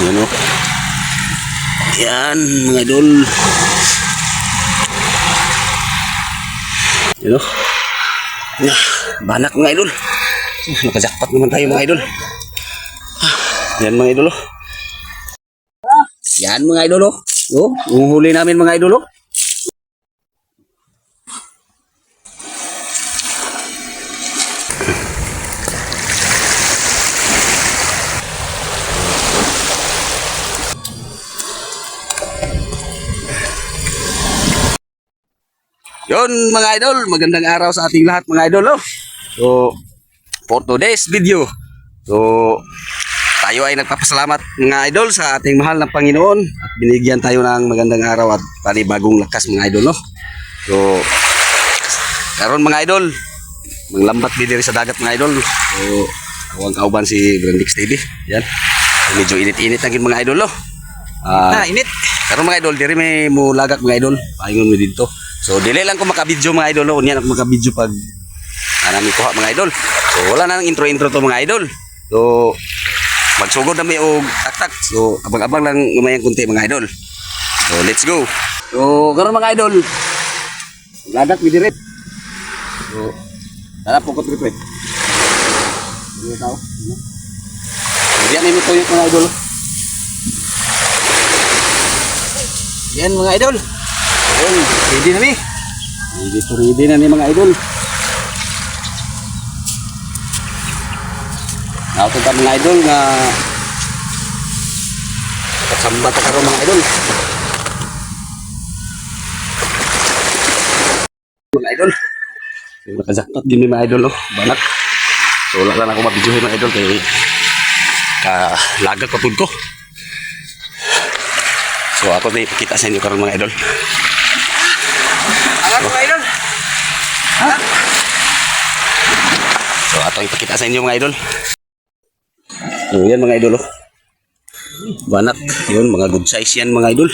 Yan o. Yan, mga idol. Yan o. Banak mga idol. Nakajakpat naman tayo mga idol. Yan mga idol o. Yan mga idol o. Oh, uhuli namin mga idol oh. Yon mga idol, magandang araw sa ating lahat mga idol oh. So, for today's video, so tayo ay nagpapasalamat mga idol sa ating mahal na Panginoon at binigyan tayo ng magandang araw at panibagong lakas mga idol no. So, karon mga idol, manglambat din diri sa dagat mga idol. So, ako ang kauban si Brandix TV. Yan. So, medyo init-init ang mga idol no. Ah, Ah, init. Karon mga idol, diri may mulagak mga idol. Paingon mo dito. So dili lang ko makabidyo mga idol. Unya ako makabidyo pag ana mi kuha mga idol. So wala na nang intro-intro to mga idol. So magsugod na may og taktak. So abang-abang lang gumayang kunti mga idol. So let's go. So karon mga idol, lagak mi diri. So tara pukot trip. Dito tao. Diyan mi tuyok mga idol. Yan mga idol. Ayun, Ready na mi. Ready to ready na ni mga idol. Nauto ta mga idol nga kasamba ta karon mga idol. Mga idol. Yung nakajakpat din ni mga idol oh, banak. So wala lang ako mabidyohin mga idol kay ka lagag patud ko. So ako na ipakita sa inyo karon mga idol. Ato ipakita sa inyo mga idol. So yan mga idol oh. Banak, yun mga good size yan mga idol.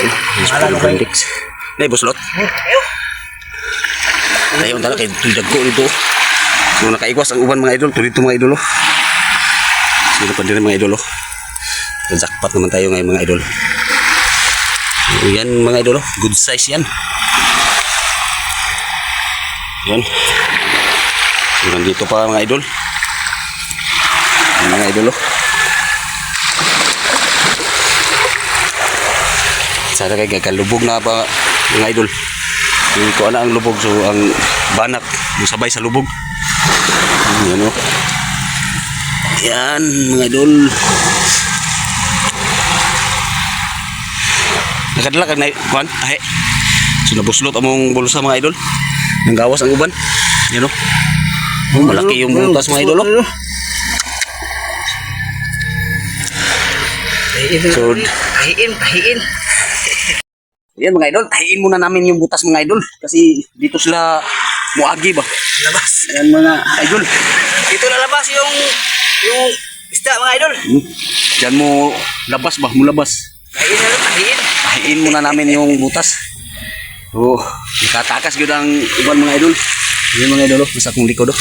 Ayun, Yung spring index. Nay buslot. Tayo tala kay tudag ko dito. So nakaigwas ang uban mga idol, tulito mga idol oh. Sino pa din mga idol oh. Jackpot naman tayo ngayon mga idol. So, yan mga idol oh, good size yan. Yan. So, nandito pa mga idol. Mga idol oh. Sana kay kakalubog na ba mga idol. Yung ko ana ang lubog so ang banak yung sabay sa lubog. Yan oh. Yan mga idol. Nakadala kag na kuan ahe. So nabuslot among bulsa mga idol. Nang gawas ang uban. Yan oh. Malaki yung butas mga idol oh. So, Tahiin, tahiin. Yan mga idol, tahiin muna namin yung butas mga idol kasi dito sila muagi ba. Labas. Yan mga idol. Dito lalabas yung yung isda mga idol. Hmm. Diyan mo labas ba? Mo labas. Tahiin na tahiin. Tahiin muna namin yung butas. Oh, nakatakas gyud ang iban mga idol. Yan mga idol, oh, nasa akong likod oh.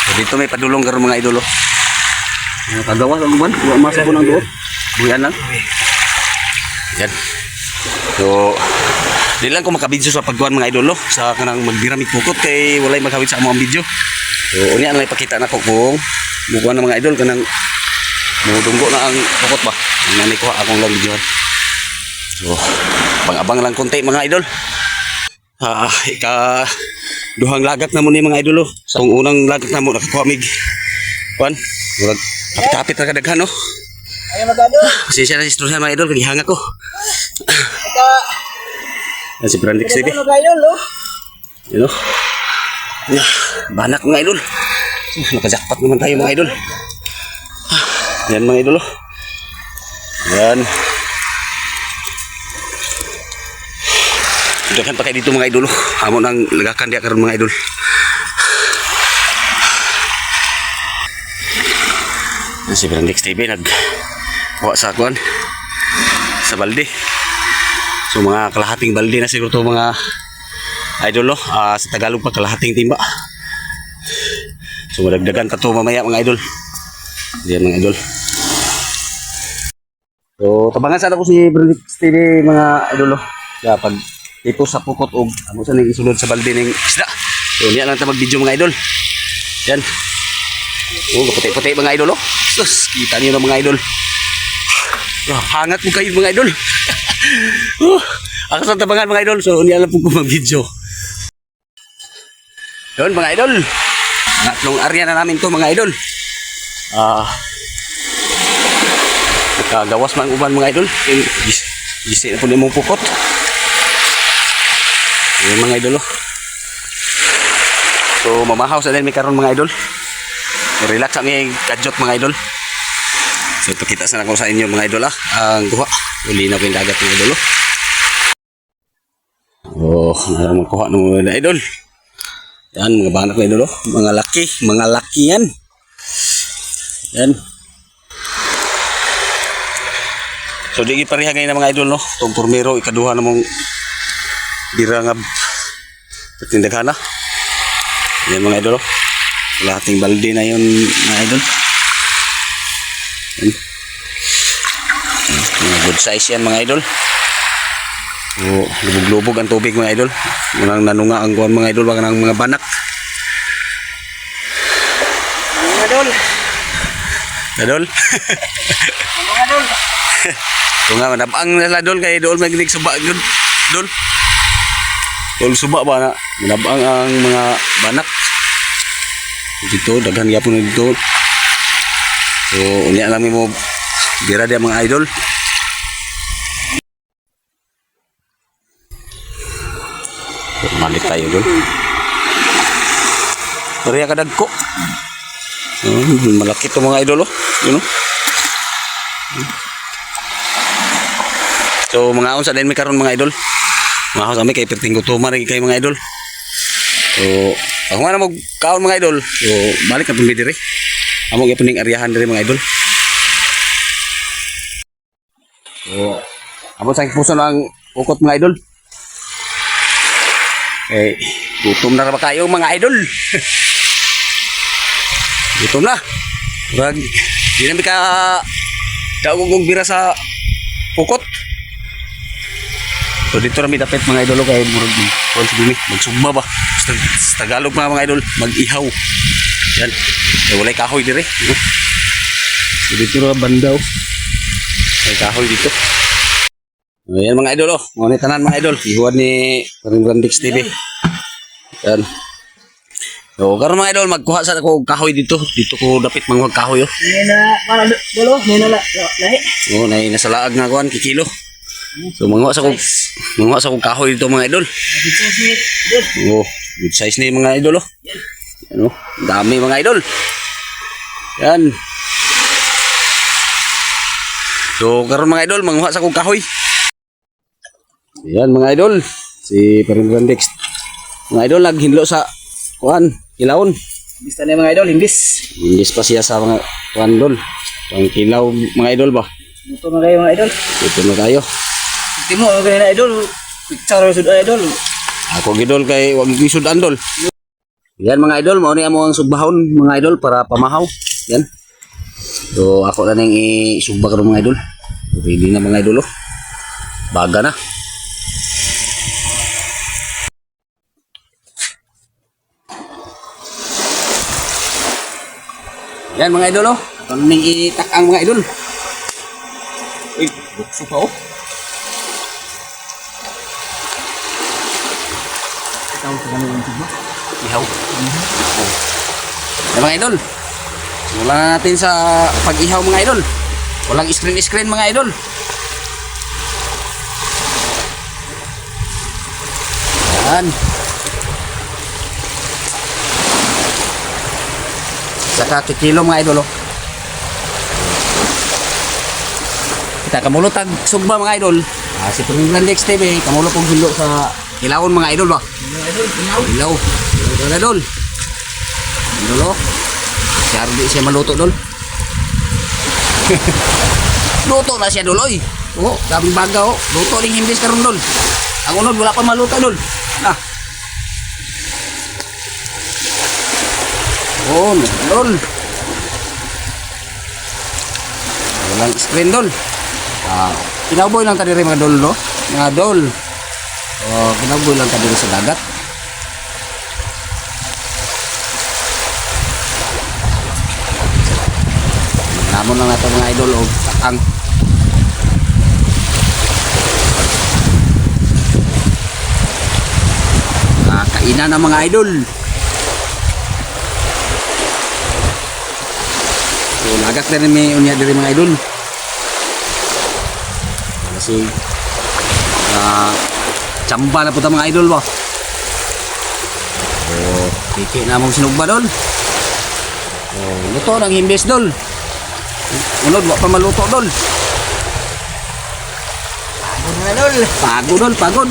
So, dito may padulong karon mga idol oh. Yan, Kagawas ang uban, wa masabon ang duo. Buyan lang. Yan. So, di lang ko makabidyo sa pagkuhan mga idol, no? Sa kanang magdiramit pukot kay walay maghawid sa among video. So, unya lang ipakita na ko kung bukuhan ng mga idol kanang mudunggo na ang pukot ba. Nani ko akong lang video. So, pang-abang lang konti mga idol. Ah, ika duhang lagak na mo ni mga idol, oh. Sa unang lagak na mo nakakuha mig. Kuan, murag kapit-kapit ra kadaghan, no? Ayaw magado. Pasensya na si mga idol, kagihanga ko. Ika. Yan si Brandix TV. Ano idol, know? Yeah, banak mga idol. Nakajakpat naman tayo mga idol. Yan mga idol. Yan. Daghan pa kayo dito mga idol. Amo nang lagakan dia karon mga idol. Si Brandix TV nag kuha sa kuan sa balde. So mga kalahating balde na siguro to mga idol no Ah, sa Tagalog pa kalahating timba so madagdagan pa to mamaya mga idol Yan mga idol. So, tabangan sana ko si Brunix TV mga idolo. Kaya pag ito sa pukot og ano sa nang isulod sa balde ng isda. So, yan lang ta mag-video mga idol. Yan. Oh, puti-puti mga idol oh. Sus, kita niyo na mga idol. Ah, hangat mo kayo mga idol. oh, ako sa tabangan mga idol. So, yan lang po ko mag-video. Yun mga idol. Ngatlong area na namin to mga idol. Ah, Nakagawas man uban mga idol. Gisi na po mong pukot. Yung mga idol. oh. So mamahaw sa din may karon mga idol. Relax kami kadjot mga idol. So pakita sa ko sa inyo mga idol ah. Ang kuha. Uli na po yung dagat mga idol. Oh, oh nalang magkuha ng mga idol. Yan, mga banat mga idol. oh. Mga laki, mga laki yan. Yan. So di pareha ngayon mga idol no. Tong pormero ikaduha namong birangab tindaghana. Yan mga idol. oh. Lahating balde na yun mga idol. Yan. Mga good size yan mga idol. So, lubog-lubog ang tubig mga idol. Munang nanunga ang kuhan mga idol, wag ng mga banak. Mga idol. Idol. Mga idol. So nga, manabang nila dol kay dol maginig suba yun. Dol. Dol suba ba na? Manabang ang mga banak. Dito, daghan gyapon dito. So, unya lang mo bira dia mga idol. Malik tayo dol. Pariya ka dagko. Hmm, malaki to mga idol oh. Yun oh. So mga unsa din may karon mga idol. Mga kami kay perting gutuman rin kay mga idol. So ako nga na mag kaon mga idol. So balik na pumili dire. Amo gyapon ning aryahan dire mga idol. So amo sa puso ng ukot mga idol. Eh gutom na ba kayo mga idol? gutom na. Wag di ka daog og bira sa pukot. So dito kami dapat mga idol kay murag kon sa magsugma ba. Sa, Tagalog mga mga idol mag-ihaw. Yan. Eh, walay kahoy dire. So dito ra bandaw. May kahoy dito. Ayan mga idol oh. Mga ni tanan mga idol. Ihuwan ni Ringrandix TV. Yan. So, karon mga idol, magkuha sa ako kahoy dito. Dito ko dapit mga kahoy oh. May na, para dulo, may na la- la- lahi. Oo, na nasa laag nga kuan kikilo. So mga sa kog mga sa kog kahoy dito mga idol. Idol. Oo, good size ni mga idol oh. Ano, dami mga idol. Yan. So karon mga idol, manguha sa kog kahoy. Yan mga idol. Si Paringrandex. Mga idol naghinlo sa kuan, kilawon. Bista na mga idol, himbis. Indis pa siya sa mga kuan dol. Ang kilaw mga idol ba? Ito na kayo mga idol. Ito na tayo. Timo, mga na idol. Picture sud idol. Ako gidol kay wag gisud andol. Yan mga idol, mao ni amo ang sugbahon mga idol para pamahaw. Yan. So ako na nang isugba karon mga idol. Ready na mga idol oh. Baga na. Yan mga idol oh. Ito ning itak ang mga idol. Uy, bukso pa oh. Ikaw sa kanila yung sigma. Ihaw. Oh. Yan mga idol. Wala na natin sa pag-ihaw mga idol. Walang screen-screen mga idol. Yan. Saka kikilo mga idol. Oh. Kita kamulot tag sugba mga idol. Ah, si Pringlan Dex TV, kamulot kong hilo sa kilawon mga idol ba? Mga idol, pinaw. Ilaw. Ilaw na dol. Siya di siya maluto dol. Luto na siya dol oy. Oh, daming baga oh. Luto ning himbis karon dol. Ang unod wala pa maluto dol. Na. Oh, dol. Walang screen dol. Ah, kinaboy lang tadi mga dol no. Mga dol. Oh, kinaboy lang tadi sa dagat. Namon lang nato mga idol og ang Ah, kainan ng mga idol. So, lagak na rin may unya diri mga idol. Kasi ah chamba na po ta mga idol ba. Oh, kiki na mong sinugba dol. Oh, luto ng himbes dol. Unod, wa pa maluto dol. Pagod na dol. Pagod dol, pagod.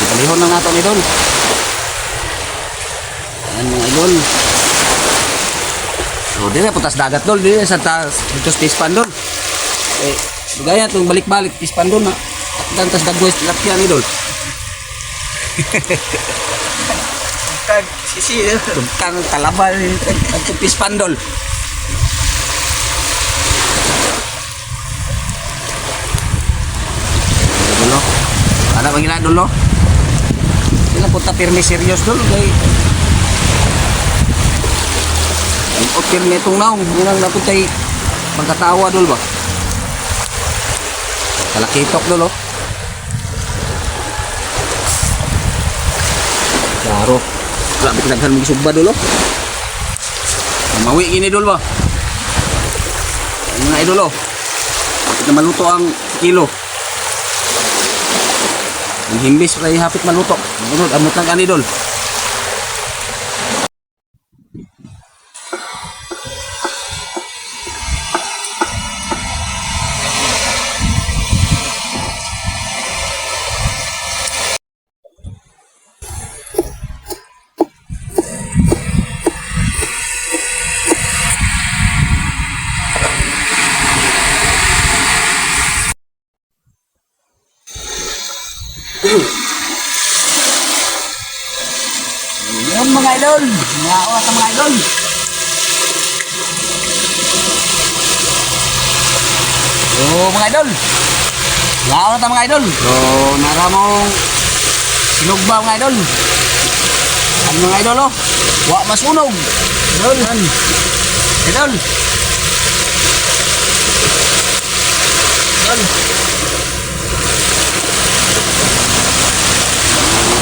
Balihon lang nato ni dol. Ayan mga idol. So, di na putas dagat dol, di na sa taas, dito sa pispan dol. Eh, gaya itong balik-balik, pispan dol na. Gantas dagwes, tilapia ni dol. Kag sisi. Tugtang kalabal, itong pispan dol. Dulo. Ano bang ginagawa dulo? Sila punta pirmi serious dol. Kay ang pirmi itong naong. Unang napuntay pagkatawa dol ba? Kalakitok dol oh. Klaro. Wala ba kinaghan mong isugba dol oh. Mawi gini dol ba? Ang mga idol oh. Kapit na maluto ang kilo. Ang himbis kay hapit maluto. Bunod, amot lang kani dol. Oras ang mga idol. So mga idol. Oras ang mga idol. So naramong sinugba mga idol. Ang mga idol oh. Wa masunog. Idol. Idol. Idol.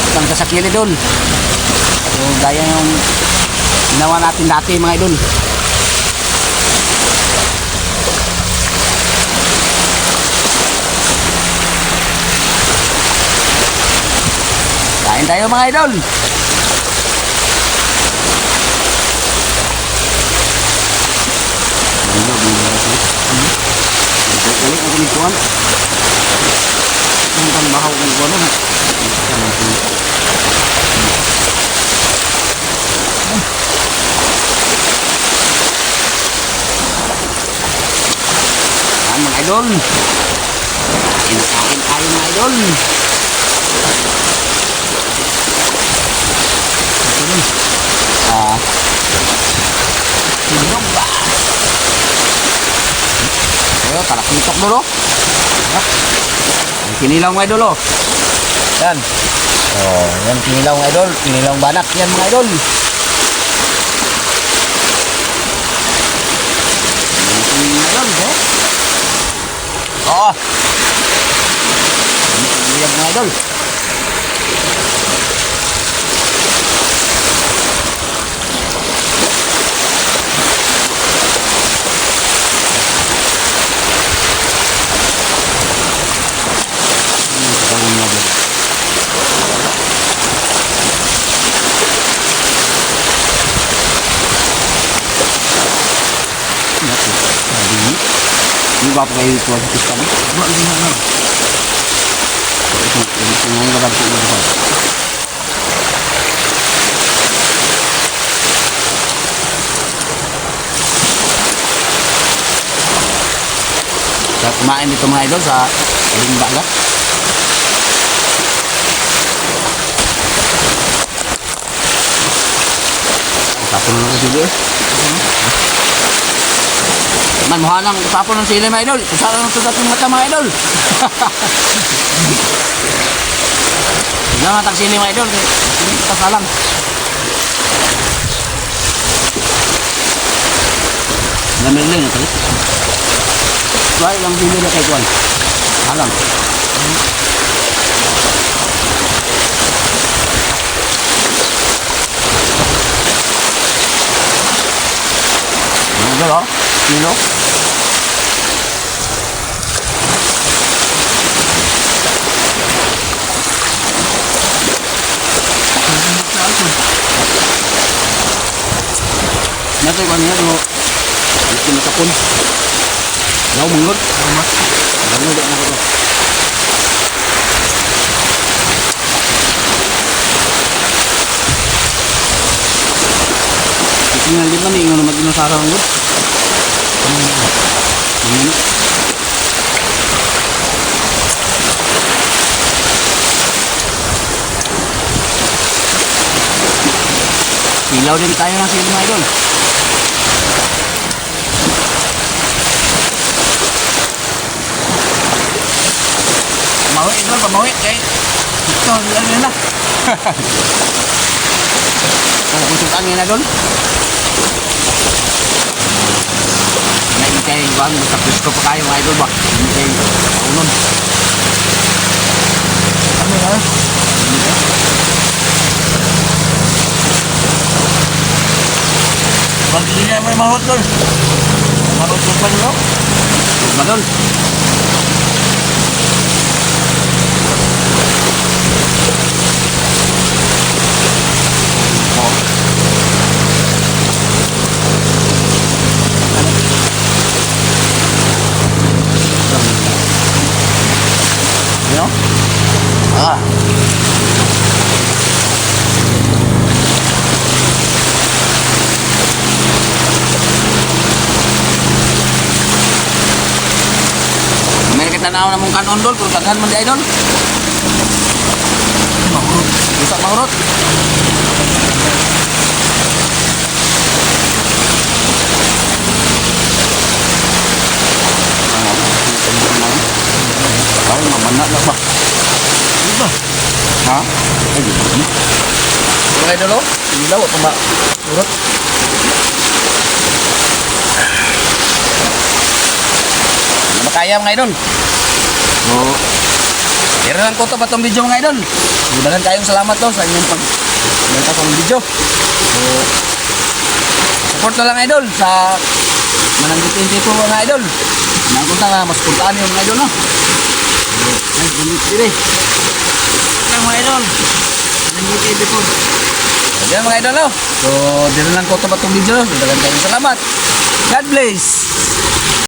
Isang kasakili idol. So, gaya yung ginawa natin dati mga idol. Kain tayo mga idol. Balik ako ni Kuan. Ang tambahaw ng Kuan. Idol. Kinakain tayo mga idol. Ito dun. Ah. Sinog ba? Ayo, talakitok. Yan. Ang kinilaw mga idol oh. Yan. Oh, yan kinilaw mga idol. Kinilaw banak yan mga idol. Yan mga idol, oh. Oo. Yan mga idol. Hmm, bangun lagi. Naku, tadi ini bapak kayak itu aja kita nih. Dua lima enam. Itu ini semuanya pada itu ini. Saya kumain dito mga idol sa Limba lang. Tapos na lang dito eh. Man, muha nang tapon ng sili mga idol. Saan ang sugat yung mata mga idol. Tignan natin sili mga idol. Kasalang. Namin lang ito. Tuwai lang sili na kay Tuan. Alam. Mga idol oh. Kilo. Nato ko niya no. Ito na tapon. Yaw mungod. Ano na ko. Tingnan di ba ni ngono mag-inusara ngod. Hmm. Ilaw din tayo ng sili mga idol. Pamawi idol, pamawi. Kay, ito, yun na. Kung kusutan nyo na doon. May kay Juan, basta presko pa kayo mga idol ba? Hindi kay unon. Ano yan? Hindi kay. Pag hindi niya may mahot doon. Mahot doon pa? Madol. Ano? Ah. Namong kanon dol, pero daghan man di idol. Mahurot. Bisa mahurot. Tahu mamana na ba? Iba. Ha? Ay, di ba? Mga idol, oh. Ilaw, ito ba? Urot. Ano ba kaya mga idol? So, Pero lang ko to ba itong video mga idol? Mudahan kayong salamat to sa inyong pag Meron kong video. So, support na lang idol sa mananggitin dito mga idol. Nangkunta nga, mas puntaan yung mga idol no. Ay, ganit dire. Lang mga idol. Mananggitin dito. So, yan mga idol no. So, dito lang ko to ba itong video. Mudahan kayong salamat. God bless.